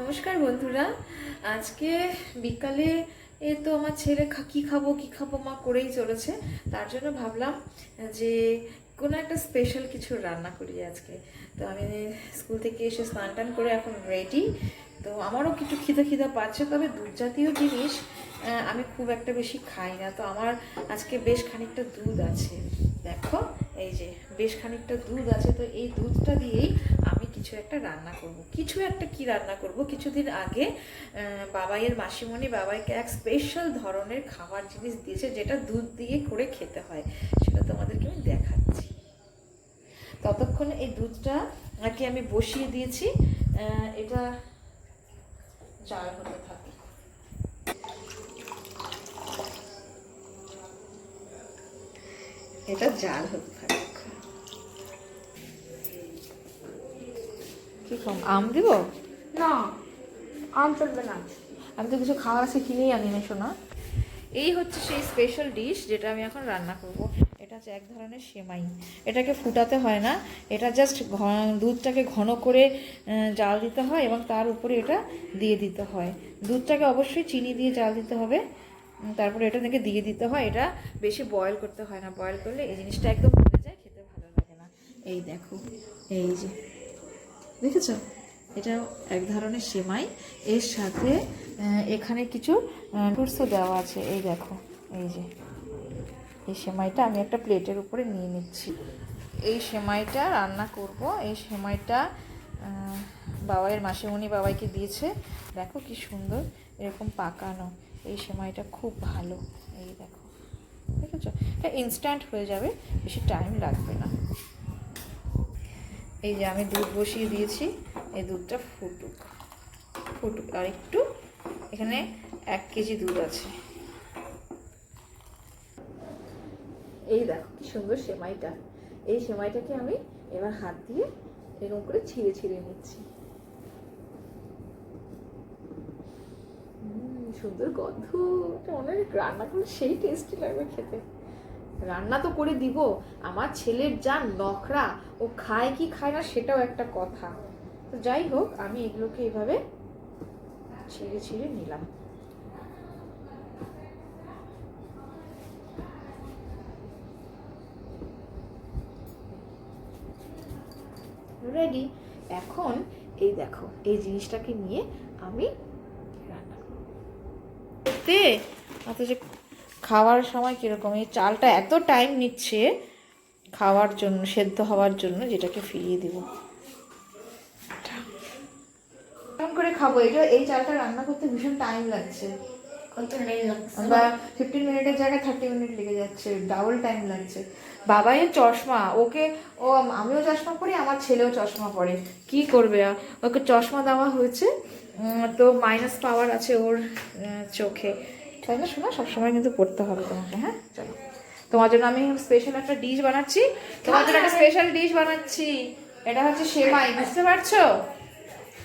নমস্কার বন্ধুরা। আজকে বিকালে এ তো আমার ছেলে কি খাব কি খাব মা করেই চলেছে। তার জন্য ভাবলাম যে কোনো একটা স্পেশাল কিছু রান্না করি আজকে। তো আমি স্কুল থেকে এসে স্নান টান করে এখন রেডি তো আমারও কিছু খিদে খিদে পাচ্ছে, তবে দুধ জাতীয় জিনিস আমি খুব একটা বেশি খাই না। তো আমার আজকে বেশ খানিকটা দুধ আছে। দেখো, এই যে বেশ খানিকটা দুধ আছে, তো এই দুধটা দিয়েই কিছু একটা রান্না করব। কিছু একটা কি রান্না করব? কিছুদিন আগে বাবাইয়ের মাসিমণি বাবাইকে এক স্পেশাল ধরনের খাবার জিনিস দিয়েছে, যেটা দুধ দিয়ে করে খেতে হয়। সেটা তোমাদেরকে আমি দেখাচ্ছি। ততক্ষণ এই দুধটা নাকি আমি বসিয়ে দিয়েছি। এটা জাল হতে থাকে। এটা জাল হতে থাকে। কি কম? আম দিব? না আম চলবে না। আমি তো কিছু খাওয়ার আছে কিনেই আনি না শোনা এই হচ্ছে সেই স্পেশাল ডিশ যেটা আমি এখন রান্না করব। এটা হচ্ছে এক ধরনের সেমাই। এটাকে ফুটাতে হয় না। এটা জাস্ট দুধটাকে ঘন করে জাল দিতে হয় এবং তার উপরে এটা দিয়ে দিতে হয়। দুধটাকে অবশ্যই চিনি দিয়ে জাল দিতে হবে। তারপরে এটা থেকে দিয়ে দিতে হয়। এটা বেশি বয়েল করতে হয় না। বয়েল করলে এই জিনিসটা একদম ভুলে যায় খেতে ভালো লাগে না। এই দেখো এই যে। দেখেছ? এটা এক ধরনের সেমাই। এর সাথে এখানে কিছু ফ্রুটসও দেওয়া আছে। এই দেখো, এই যে, এই সেমাইটা আমি একটা প্লেটের উপরে নিয়ে নিচ্ছি। এই সেমাইটা রান্না করব। এই সেমাইটা বাবাইয়ের মাসিমণি বাবাইকে দিয়েছে। দেখো কি সুন্দর, এরকম পাকানো। এই সেমাইটা খুব ভালো। এই দেখো, দেখেছ? এটা ইনস্ট্যান্ট হয়ে যাবে, বেশি টাইম লাগবে না। এই যে আমি দুধ বসিয়ে দিয়েছি, এই দুধটা ফুটুক ফুটুক। আর একটু এখানে এক কেজি দুধ আছে। এই দেখো কি সুন্দর সেমাইটা। এই সেমাইটাকে আমি এবার হাত দিয়ে এরকম করে ছিঁড়ে ছিঁড়ে নিচ্ছি। সুন্দর গন্ধ। অনেক রান্না করলে সেই টেস্টি লাগবে খেতে। রান্না তো করে দিব। আমার ছেলের যা নখরা, ও খায় কি খায় না সেটাও একটা কথা। তো যাই হোক, আমি এগুলোকে এভাবে ছিঁড়ে ছিঁড়ে নিলাম। রেডি এখন এই দেখো, এই জিনিসটাকে নিয়ে আমি রান্না করব। তে, অথচ খাওয়ার সময় কীরকম? এই চালটা এত টাইম নিচ্ছে খাওয়ার জন্য সেদ্ধ হওয়ার জন্য যেটাকে ফিরিয়ে দিব। কেমন করে খাব? এটা এই চালটা রান্না করতে ভীষণ টাইম লাগছে। বা ফিফটিন মিনিটের জায়গায় থার্টি মিনিট লেগে যাচ্ছে ডাবল টাইম লাগছে। বাবাইয়ের চশমা ওকে ও আমিও চশমা পরি আমার ছেলেও চশমা পরে। কি করবে? ওকে চশমা দেওয়া হয়েছে। তো মাইনাস পাওয়ার আছে ওর চোখে। তাই না শোনা সবসময় কিন্তু পড়তে হবে তোমাকে হ্যাঁ? চলো। তোমার জন্য আমি স্পেশাল একটা ডিশ বানাচ্ছি। তোমার জন্য একটা স্পেশাল ডিশ বানাচ্ছি। এটা হচ্ছে সেমাই বুঝতে পারছ?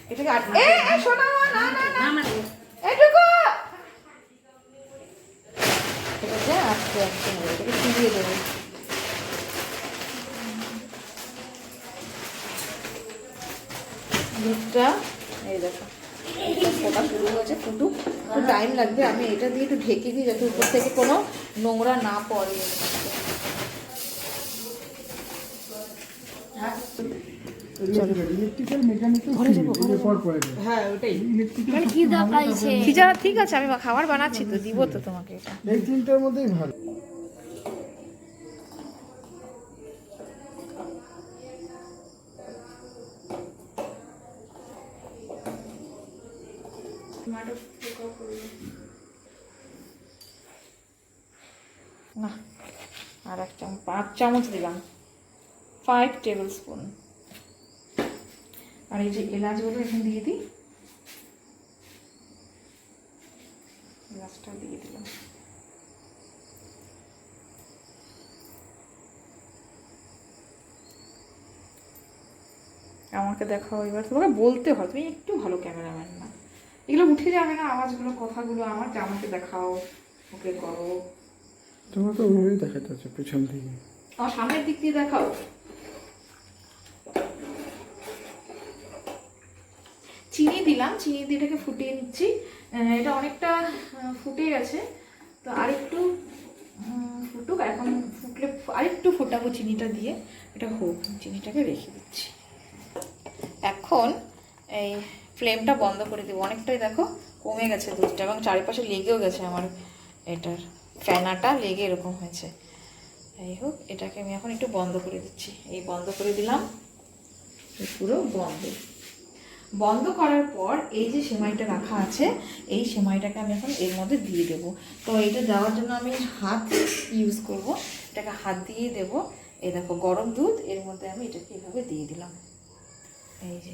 এটাকে আট- এ, এ, শোনা না না না। এটুকু এটাকে আস্তে আস্তে নেবে এটাকে ফিরিয়ে দেবে। দুধটা এই দেখো। ফোটা শুরু হয়েছে ফুটুক। টাইম লাগবে আমি এটা দিয়ে একটু ঢেকে দিই যাতে উপর থেকে কোনো নোংরা না পড়ে। হ্যাঁ? ওটাই। ইলেকট্রিক্যাল খিদা পাইছে। কি যা ঠিক আছে আমি খাবার বানাচ্ছি তো দিব তো তোমাকে এটা। এই তিনটার মধ্যেই ভালো। না, আর এক চামচ পাঁচ চামচ দিলাম। ফাইভ টেবিল স্পুন আর এই যে এলাচগুলো এখানে দিয়ে দিই। এলাচটা দিয়ে দিলাম। আমাকে দেখাও এবার। তোমাকে বলতে হয়, তুমি একটু ভালো ক্যামেরাম্যান এগুলো উঠে যাবে না আওয়াজগুলো কথাগুলো আমার যে আমাকে দেখাও ওকে করো। তোমার তো ওইভাবেই দেখাতে হচ্ছে পেছন থেকে আমার সামনের দিক দিয়ে দেখাও। চিনি দিলাম চিনি দিয়ে এটাকে ফুটিয়ে নিচ্ছি। আহ, এটা অনেকটা ফুটে গেছে। তো আরেকটু ফুটুক এখন ফুটলে আরেকটু ফোটাবো চিনিটা দিয়ে। এটা হোক চিনিটাকে রেখে দিচ্ছি। এখন এই ফ্লেমটা বন্ধ করে দেবো। অনেকটাই দেখো কমে গেছে দুধটা এবং চারিপাশে লেগেও গেছে আমার এটার ফ্যানাটা লেগে এরকম হয়েছে। যাই হোক, এটাকে আমি এখন একটু বন্ধ করে দিচ্ছি। এই বন্ধ করে দিলাম পুরো বন্ধ। বন্ধ করার পর এই যে সেমাইটা রাখা আছে, এই সেমাইটাকে আমি এখন এর মধ্যে দিয়ে দেবো। তো এটা দেওয়ার জন্য আমি হাত ইউজ করব। এটাকে হাত দিয়ে দেব। এই দেখো, গরম দুধ, এর মধ্যে আমি এটাকে এভাবে দিয়ে দিলাম। এই যে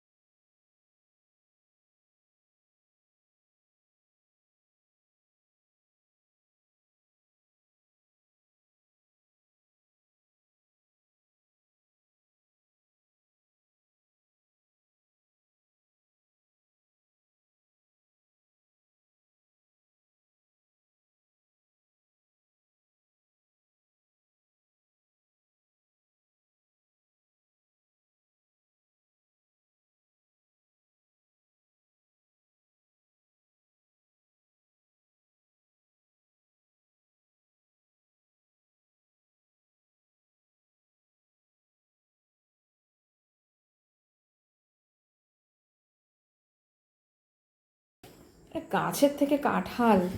গাছের থেকে কাঁঠাল।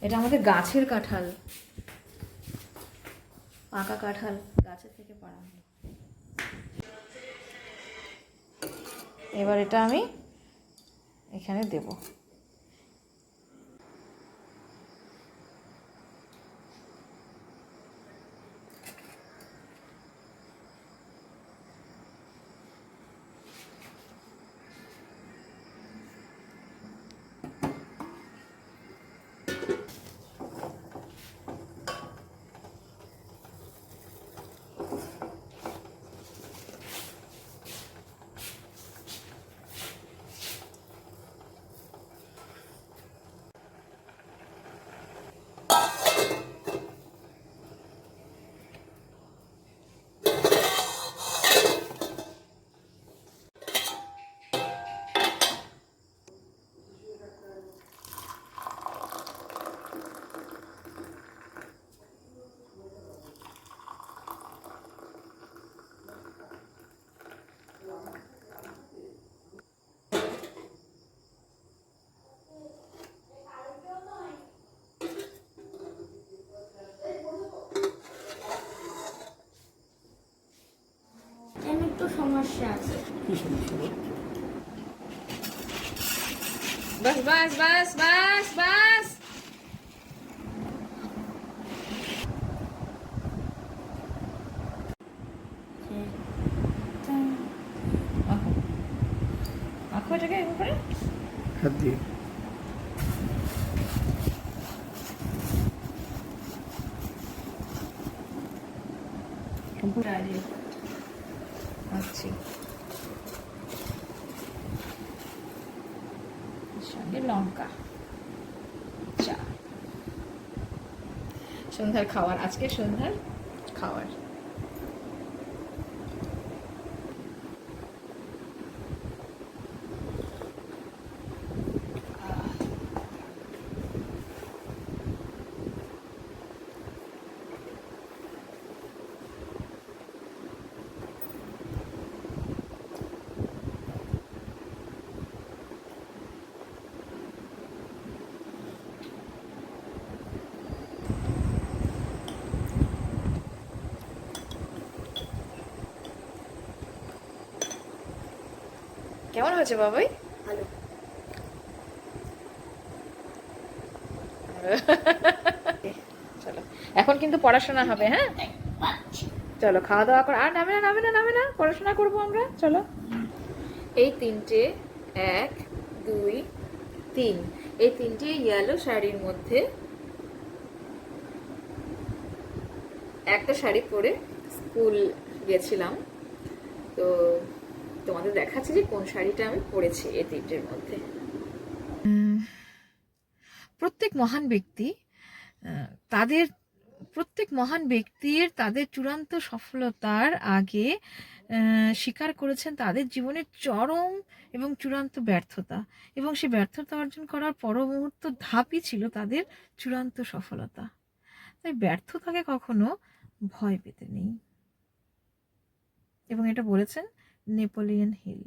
এটা আমাদের গাছের কাঁঠাল। পাকা কাঁঠাল গাছের থেকে পাড়া। এবার এটা আমি এখানে দেব। সমস্যা আছে কি সমস্যা বল? বাস বাস বাস বাস বাস মাখো মাখো এটাকে এরকম করে হাত দিয়ে সম্পূর্ণ আচ্ছা সঙ্গে লঙ্কা চা সন্ধ্যার খাবার আজকে সন্ধ্যার খাবার হয়েছে বাবাই? ভালো। চলো। এখন কিন্তু পড়াশোনা হবে হ্যাঁ? চলো খাওয়া দাওয়া কর। আর নামে না নামে না নামে না পড়াশোনা করব আমরা। চলো। এই তিনটে এক দুই তিন। এই তিনটে ইয়েলো শাড়ির মধ্যে একটা শাড়ি পরে স্কুল গেছিলাম। তো তোমাদের দেখাচ্ছি যে কোন শাড়িটা আমি পরেছি এই তিনটের মধ্যে। প্রত্যেক মহান ব্যক্তি তাদের, প্রত্যেক মহান ব্যক্তির তাদের চূড়ান্ত সফলতার আগে স্বীকার করেছেন তাদের জীবনের চরম এবং চূড়ান্ত ব্যর্থতা। এবং সে ব্যর্থতা অর্জন করার পর মুহূর্ত ধাপই ছিল তাদের চূড়ান্ত সফলতা। তাই ব্যর্থতাকে কখনো ভয় পেতে নেই। এবং এটা বলেছেন নেপোলিয়ন হিল